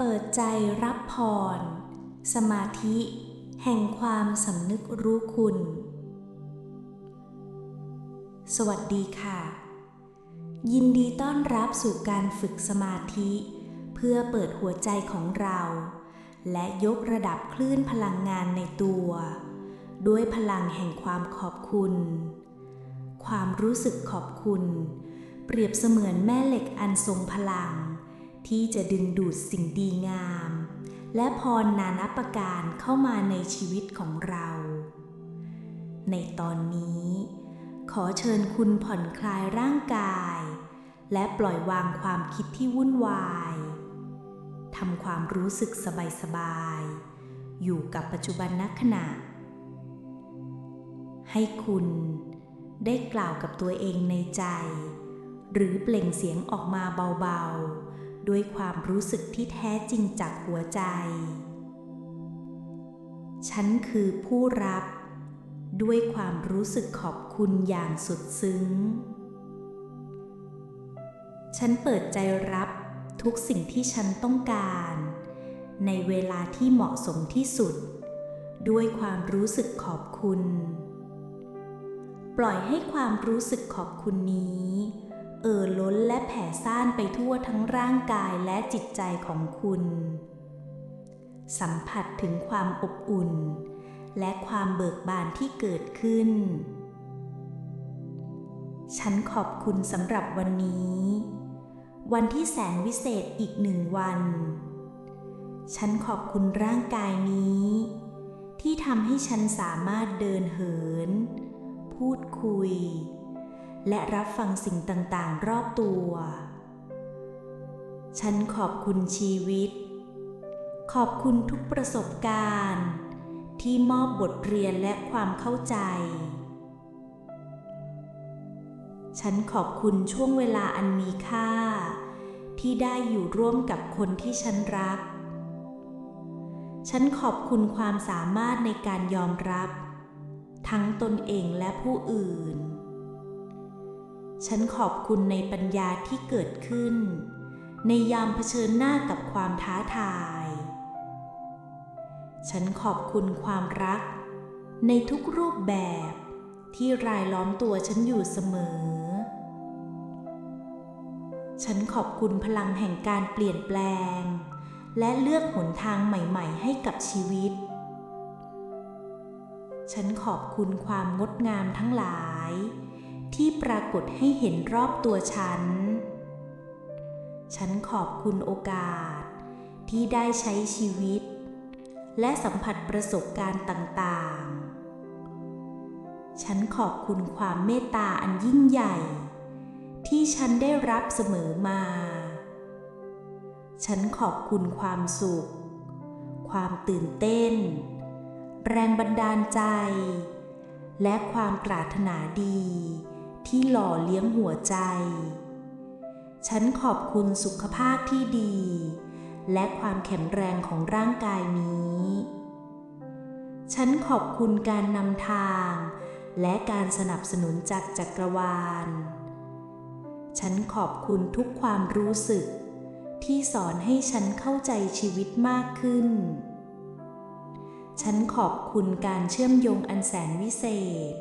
เปิดใจรับพร สมาธิ แห่งความสำนึกรู้คุณ สวัสดีค่ะ ยินดีต้อนรับสู่การฝึกสมาธิ เพื่อเปิดหัวใจของเรา และยกระดับคลื่นพลังงานในตัว ด้วยพลังแห่งความขอบคุณ ความรู้สึกขอบคุณ เปรียบเสมือนแม่เหล็กอันทรงพลัง ที่จะดึงดูดสิ่งดีงาม และพรนานับประการเข้ามาในชีวิตของเรา ในตอนนี้ ขอเชิญคุณผ่อนคลายร่างกาย และปล่อยวางความคิดที่วุ่นวายทำความรู้สึกสบายๆ อยู่กับปัจจุบันนักขณะ ให้คุณได้กล่าวกับตัวเองในใจ หรือเปล่งเสียงออกมาเบาๆ ด้วยความรู้สึกที่แท้จริงจากหัวใจ ฉันคือผู้รับ ด้วยความรู้สึกขอบคุณอย่างสุดซึ้ง ฉันเปิดใจรับทุกสิ่งที่ฉันต้องการ ในเวลาที่เหมาะสมที่สุด ด้วยความรู้สึกขอบคุณ ปล่อยให้ความรู้สึกขอบคุณนี้ เอ่อล้นและแผ่ซ่านไปทั่วทั้งร่างกายและจิตใจของคุณ สัมผัสถึงความอบอุ่น และความเบิกบานที่เกิดขึ้น ฉันขอบคุณสำหรับวันนี้ วันที่แสนวิเศษอีกหนึ่งวัน ฉันขอบคุณร่างกายนี้ ที่ทำให้ฉันสามารถเดินเหิน พูดคุย และรับฟังสิ่งต่างๆ รอบตัว ฉันขอบคุณชีวิต ขอบคุณทุกประสบการณ์ ที่มอบบทเรียนและความเข้าใจ ฉันขอบคุณช่วงเวลาอันมีค่า ที่ได้อยู่ร่วมกับคนที่ฉันรัก ฉันขอบคุณความสามารถในการยอมรับ ทั้งตนเองและผู้อื่น ฉันขอบคุณในปัญญาที่เกิดขึ้น ในยามเผชิญหน้ากับความท้าทาย ฉันขอบคุณความรัก ในทุกรูปแบบที่รายล้อมตัวฉันอยู่เสมอ ฉันขอบคุณพลังแห่งการเปลี่ยนแปลง และเลือกหนทางใหม่ๆ ให้กับชีวิต ฉันขอบคุณความงดงามทั้งหลาย ที่ปรากฏให้เห็นรอบตัวฉัน ฉันขอบคุณโอกาสที่ได้ใช้ชีวิต และสัมผัสประสบการณ์ต่างๆ ฉันขอบคุณความเมตตาอันยิ่งใหญ่ ที่ฉันได้รับเสมอมา ฉันขอบคุณความสุข ความตื่นเต้น แรงบันดาลใจ และความปรารถนาดี ที่หล่อเลี้ยงหัวใจ ฉันขอบคุณสุขภาพที่ดี และความแข็งแรงของร่างกายนี้ ฉันขอบคุณการนำทาง และการสนับสนุนจากจักรวาล ฉันขอบคุณทุกความรู้สึก ที่สอนให้ฉันเข้าใจชีวิตมากขึ้น ฉันขอบคุณการเชื่อมโยงอันแสนวิเศษ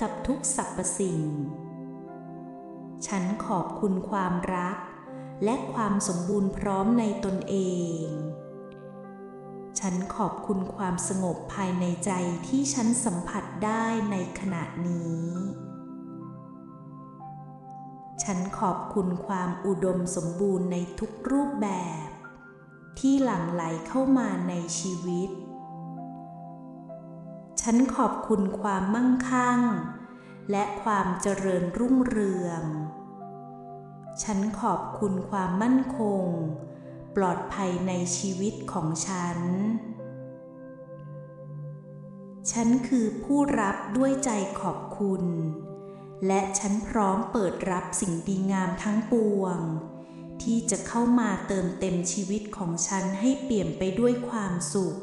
กับทุกสรรพสิ่ง ฉันขอบคุณความรัก และความสมบูรณ์พร้อมในตนเอง ฉันขอบคุณความสงบภายในใจที่ฉันสัมผัสได้ในขณะนี้ ฉันขอบคุณความอุดมสมบูรณ์ในทุกรูปแบบ ที่หลั่งไหลเข้ามาในชีวิต ฉันขอบคุณความมั่งคั่ง และความเจริญรุ่งเรือง ฉันขอบคุณความมั่นคง ปลอดภัยในชีวิตของฉัน ฉันคือผู้รับด้วยใจขอบคุณ และฉันพร้อมเปิดรับสิ่งดีงามทั้งปวง ที่จะเข้ามาเติมเต็มชีวิตของฉันให้เปลี่ยนไปด้วยความสุข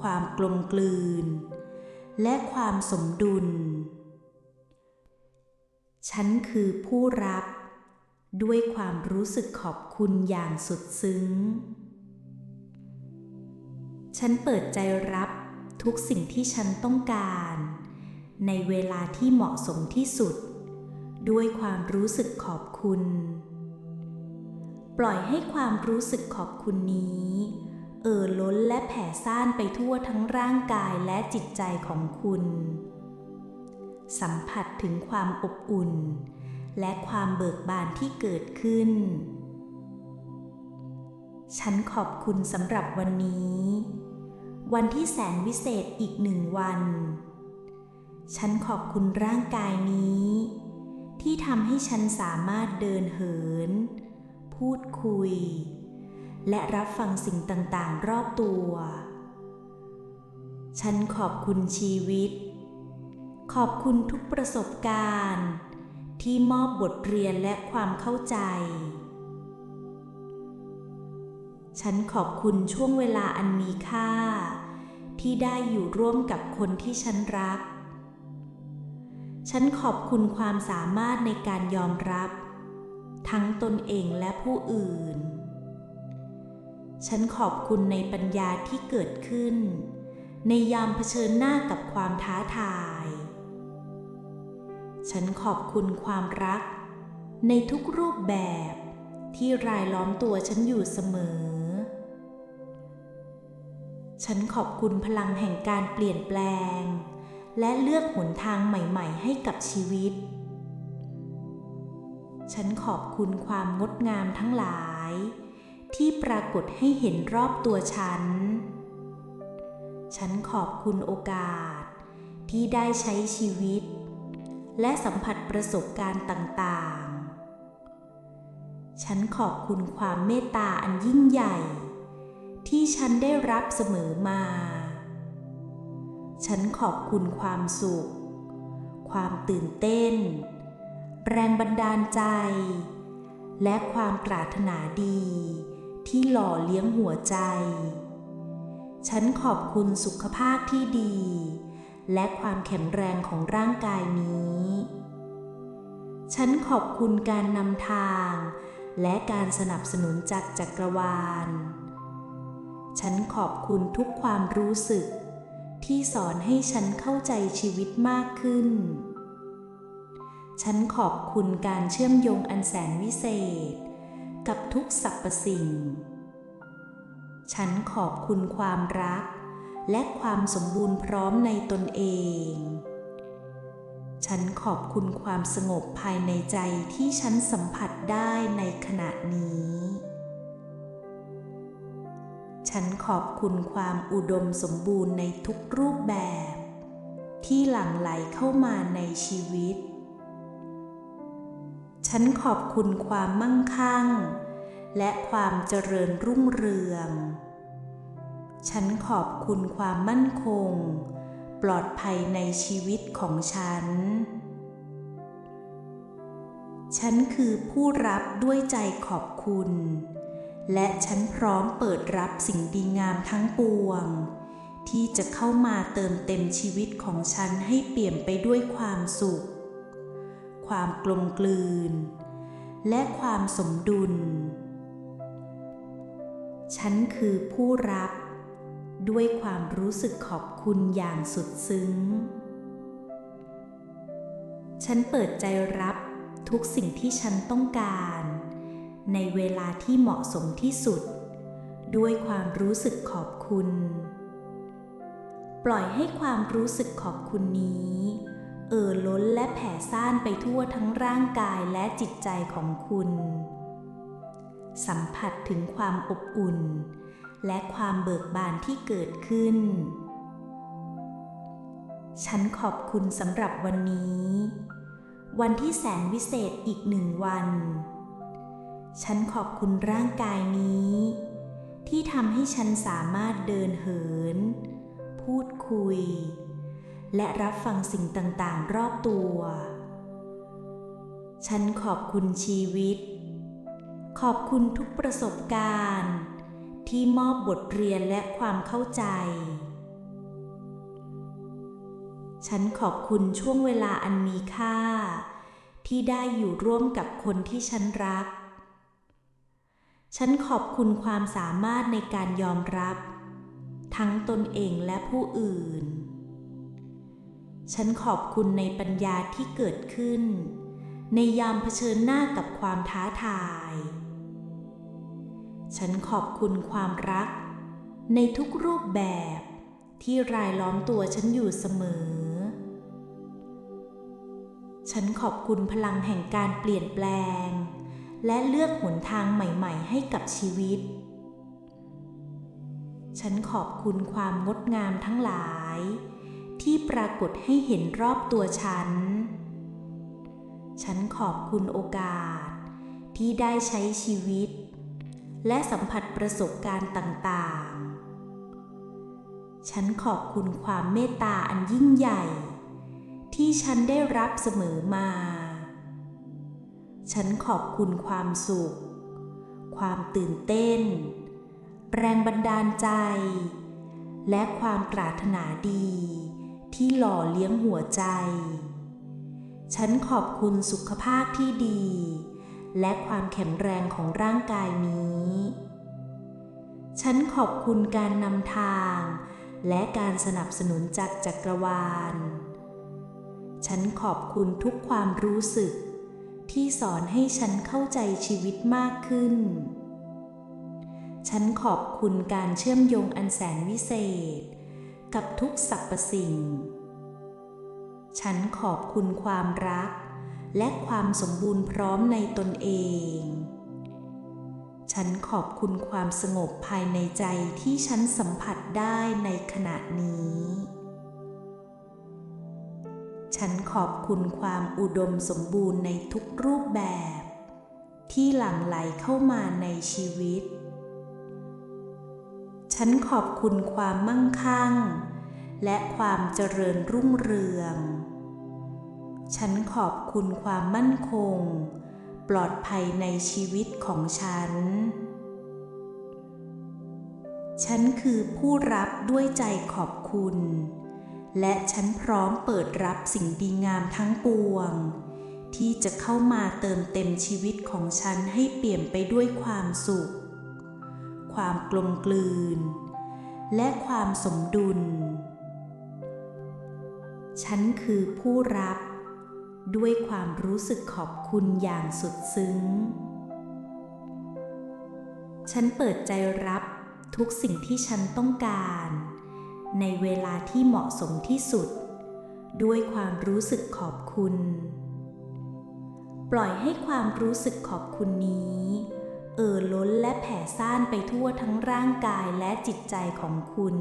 ความกลมกลืน และความสมดุล ฉันคือผู้รับ ด้วยความรู้สึกขอบคุณอย่างสุดซึ้ง ฉันเปิดใจรับทุกสิ่งที่ฉันต้องการ ในเวลาที่เหมาะสมที่สุด ด้วยความรู้สึกขอบคุณ ปล่อยให้ความรู้สึกขอบคุณนี้ อ่อล้นและแผ่ซ่านไปทั่วทั้งร่างกายและจิตใจของคุณ สัมผัสถึงความอบอุ่น และความเบิกบานที่เกิดขึ้น ฉันขอบคุณสำหรับวันนี้ วันที่แสนวิเศษอีกหนึ่งวัน ฉันขอบคุณร่างกายนี้ ที่ทำให้ฉันสามารถเดินเหิน พูดคุย และรับฟังสิ่งต่างๆ รอบตัว ฉันขอบคุณชีวิต ขอบคุณทุกประสบการณ์ ที่มอบบทเรียนและความเข้าใจ ฉันขอบคุณช่วงเวลาอันมีค่า ที่ได้อยู่ร่วมกับคนที่ฉันรัก ฉันขอบคุณความสามารถในการยอมรับ ทั้งตนเองและผู้อื่น ฉันขอบคุณในปัญญาที่เกิดขึ้น ในยามเผชิญหน้ากับความท้าทาย ฉันขอบคุณความรัก ในทุกรูปแบบที่รายล้อมตัวฉันอยู่เสมอ ฉันขอบคุณพลังแห่งการเปลี่ยนแปลง และเลือกหนทางใหม่ ๆ ให้กับชีวิต ฉันขอบคุณความงดงามทั้งหลาย ที่ปรากฏให้เห็นรอบตัวฉัน ฉันขอบคุณโอกาสที่ได้ใช้ชีวิต และสัมผัสประสบการณ์ต่างๆ ฉันขอบคุณความเมตตาอันยิ่งใหญ่ ที่ฉันได้รับเสมอมา ฉันขอบคุณความสุข ความตื่นเต้น แรงบันดาลใจ และความปรารถนาดี ที่หล่อเลี้ยงหัวใจ ฉันขอบคุณสุขภาพที่ดี และความแข็งแรงของร่างกายนี้ ฉันขอบคุณการนำทาง และการสนับสนุนจากจักรวาล ฉันขอบคุณทุกความรู้สึก ที่สอนให้ฉันเข้าใจชีวิตมากขึ้น ฉันขอบคุณการเชื่อมโยงอันแสนวิเศษ กับทุกสรรพสิ่ง ฉันขอบคุณความรัก และความสมบูรณ์พร้อมในตนเอง ฉันขอบคุณความสงบภายในใจที่ฉันสัมผัสได้ในขณะนี้ ฉันขอบคุณความอุดมสมบูรณ์ในทุกรูปแบบ ที่หลั่งไหลเข้ามาในชีวิต ฉันขอบคุณความมั่งคั่ง และความเจริญรุ่งเรือง ฉันขอบคุณความมั่นคง ปลอดภัยในชีวิตของฉัน ฉันคือผู้รับด้วยใจขอบคุณ และฉันพร้อมเปิดรับสิ่งดีงามทั้งปวง ที่จะเข้ามาเติมเต็มชีวิตของฉันให้เปี่ยมไปด้วยความสุข ความกลมกลืน และความสมดุล ฉันคือผู้รับ ด้วยความรู้สึกขอบคุณอย่างสุดซึ้ง ฉันเปิดใจรับทุกสิ่งที่ฉันต้องการ ในเวลาที่เหมาะสมที่สุด ด้วยความรู้สึกขอบคุณ ปล่อยให้ความรู้สึกขอบคุณนี้ เอ่อล้นและแผ่ซ่านไปทั่วทั้งร่างกายและจิตใจของคุณ สัมผัสถึงความอบอุ่น และความเบิกบานที่เกิดขึ้น ฉันขอบคุณสำหรับวันนี้ วันที่แสนวิเศษอีกหนึ่งวัน ฉันขอบคุณร่างกายนี้ ที่ทำให้ฉันสามารถเดินเหิน พูดคุย และรับฟังสิ่งต่างๆ รอบตัว ฉันขอบคุณชีวิต ขอบคุณทุกประสบการณ์ ที่มอบบทเรียนและความเข้าใจ ฉันขอบคุณช่วงเวลาอันมีค่า ที่ได้อยู่ร่วมกับคนที่ฉันรัก ฉันขอบคุณความสามารถในการยอมรับ ทั้งตนเองและผู้อื่น ฉันขอบคุณในปัญญาที่เกิดขึ้น ในยามเผชิญหน้ากับความท้าทาย ฉันขอบคุณความรัก ในทุกรูปแบบที่รายล้อมตัวฉันอยู่เสมอ ฉันขอบคุณพลังแห่งการเปลี่ยนแปลง และเลือกหนทางใหม่ ๆ ให้กับชีวิต ฉันขอบคุณความงดงามทั้งหลาย ที่ปรากฏให้เห็นรอบตัวฉัน ฉันขอบคุณโอกาสที่ได้ใช้ชีวิต และสัมผัสประสบการณ์ต่างๆ ฉันขอบคุณความเมตตาอันยิ่งใหญ่ ที่ฉันได้รับเสมอมา ฉันขอบคุณความสุข ความตื่นเต้น แรงบันดาลใจ และความปรารถนาดี ที่หล่อเลี้ยงหัวใจ ฉันขอบคุณสุขภาพที่ดี และความแข็งแรงของร่างกายนี้ ฉันขอบคุณการนำทาง และการสนับสนุนจากจักรวาล ฉันขอบคุณทุกความรู้สึก ที่สอนให้ฉันเข้าใจชีวิตมากขึ้น ฉันขอบคุณการเชื่อมโยงอันแสนวิเศษ กับทุกสรรพสิ่ง ฉันขอบคุณความรัก และความสมบูรณ์พร้อมในตนเอง ฉันขอบคุณความสงบภายในใจที่ฉันสัมผัสได้ในขณะนี้ ฉันขอบคุณความอุดมสมบูรณ์ในทุกรูปแบบ ที่หลั่งไหลเข้ามาในชีวิต ฉันขอบคุณความมั่งคั่ง และความเจริญรุ่งเรือง ฉันขอบคุณความมั่นคง ปลอดภัยในชีวิตของฉัน ฉันคือผู้รับด้วยใจขอบคุณ และฉันพร้อมเปิดรับสิ่งดีงามทั้งปวง ที่จะเข้ามาเติมเต็มชีวิตของฉันให้เปลี่ยมไปด้วยความสุข ความกลมกลืน และความสมดุล ฉันคือผู้รับ ด้วยความรู้สึกขอบคุณอย่างสุดซึ้ง ฉันเปิดใจรับทุกสิ่งที่ฉันต้องการ ในเวลาที่เหมาะสมที่สุด ด้วยความรู้สึกขอบคุณ ปล่อยให้ความรู้สึกขอบคุณนี้ เอ่อล้นและแผ่ซ่านไปทั่วทั้งร่างกายและจิตใจของคุณ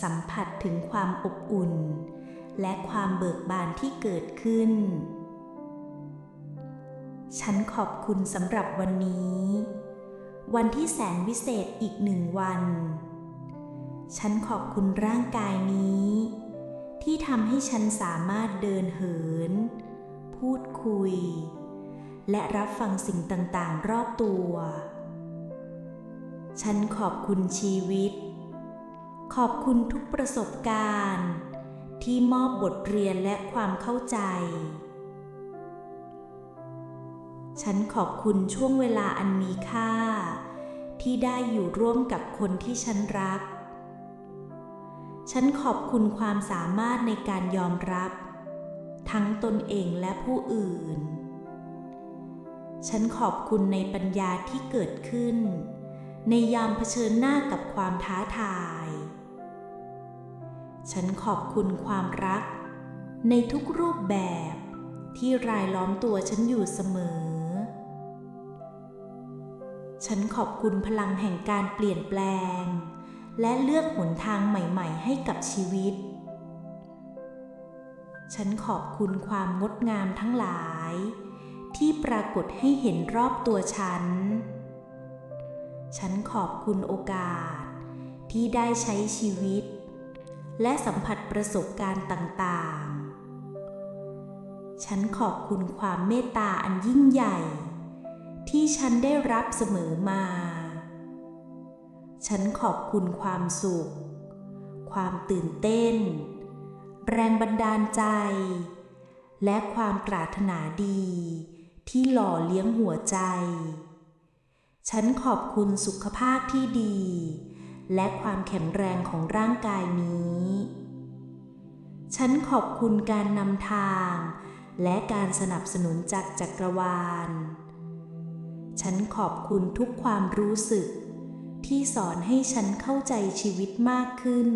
สัมผัสถึงความอบอุ่น และความเบิกบานที่เกิดขึ้น ฉันขอบคุณสำหรับวันนี้ วันที่แสนวิเศษอีกหนึ่งวัน ฉันขอบคุณร่างกายนี้ ที่ทำให้ฉันสามารถเดินเหิน พูดคุย และรับฟังสิ่งต่างๆ รอบตัว ฉันขอบคุณชีวิต ขอบคุณทุกประสบการณ์ ที่มอบบทเรียนและความเข้าใจ ฉันขอบคุณช่วงเวลาอันมีค่า ที่ได้อยู่ร่วมกับคนที่ฉันรัก ฉันขอบคุณความสามารถในการยอมรับ ทั้งตนเองและผู้อื่น ฉันขอบคุณในปัญญาที่เกิดขึ้น ในยามเผชิญหน้ากับความท้าทาย ฉันขอบคุณความรัก ในทุกรูปแบบที่รายล้อมตัวฉันอยู่เสมอ ฉันขอบคุณพลังแห่งการเปลี่ยนแปลง และเลือกหนทางใหม่ๆ ให้กับชีวิต ฉันขอบคุณความงดงามทั้งหลาย ที่ปรากฏให้เห็นรอบตัวฉัน ฉันขอบคุณโอกาสที่ได้ใช้ชีวิต และสัมผัสประสบการณ์ต่างๆ ฉันขอบคุณความเมตตาอันยิ่งใหญ่ ที่ฉันได้รับเสมอมา ฉันขอบคุณความสุข ความตื่นเต้น แรงบันดาลใจ และความปรารถนาดี ที่หล่อเลี้ยงหัวใจ ฉันขอบคุณสุขภาพที่ดี และความแข็งแรงของร่างกายนี้ ฉันขอบคุณการนำทาง และการสนับสนุนจากจักรวาล ฉันขอบคุณทุกความรู้สึก ที่สอนให้ฉันเข้าใจชีวิตมากขึ้น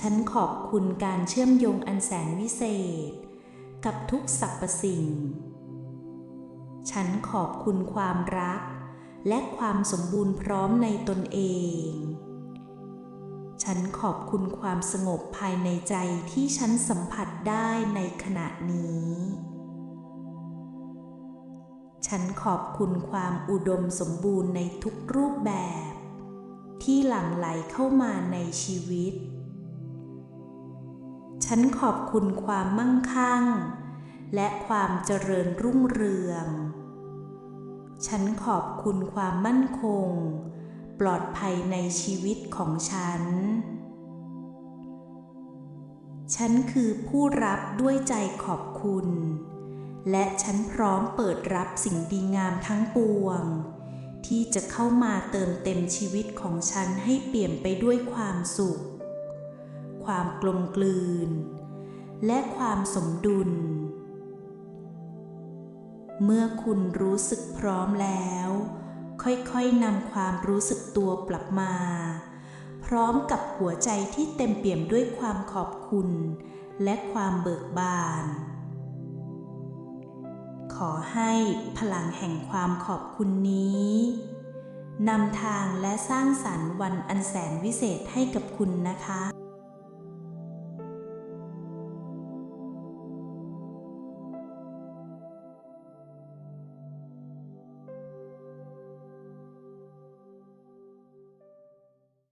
ฉันขอบคุณการเชื่อมโยงอันแสนวิเศษ กับทุกสรรพสิ่ง ฉันขอบคุณความรัก และความสมบูรณ์พร้อมในตนเอง ฉันขอบคุณความสงบภายในใจที่ฉันสัมผัสได้ในขณะนี้ ฉันขอบคุณความอุดมสมบูรณ์ในทุกรูปแบบ ที่หลั่งไหลเข้ามาในชีวิต ฉันขอบคุณความมั่งคั่ง และความเจริญรุ่งเรือง ฉันขอบคุณความมั่นคง ปลอดภัยในชีวิตของฉัน ฉันคือผู้รับด้วยใจขอบคุณ และฉันพร้อมเปิดรับสิ่งดีงามทั้งปวง ที่จะเข้ามาเติมเต็มชีวิตของฉันให้เปลี่ยนไปด้วยความสุข ความกลมกลืน และความสมดุล เมื่อคุณรู้สึกพร้อมแล้ว ค่อยๆนำความรู้สึกตัวกลับมา พร้อมกับหัวใจที่เต็มเปี่ยมด้วยความขอบคุณ และความเบิกบาน ขอให้พลังแห่งความขอบคุณนี้นำทางและสร้างสรรค์วันอันแสนวิเศษให้กับคุณนะคะ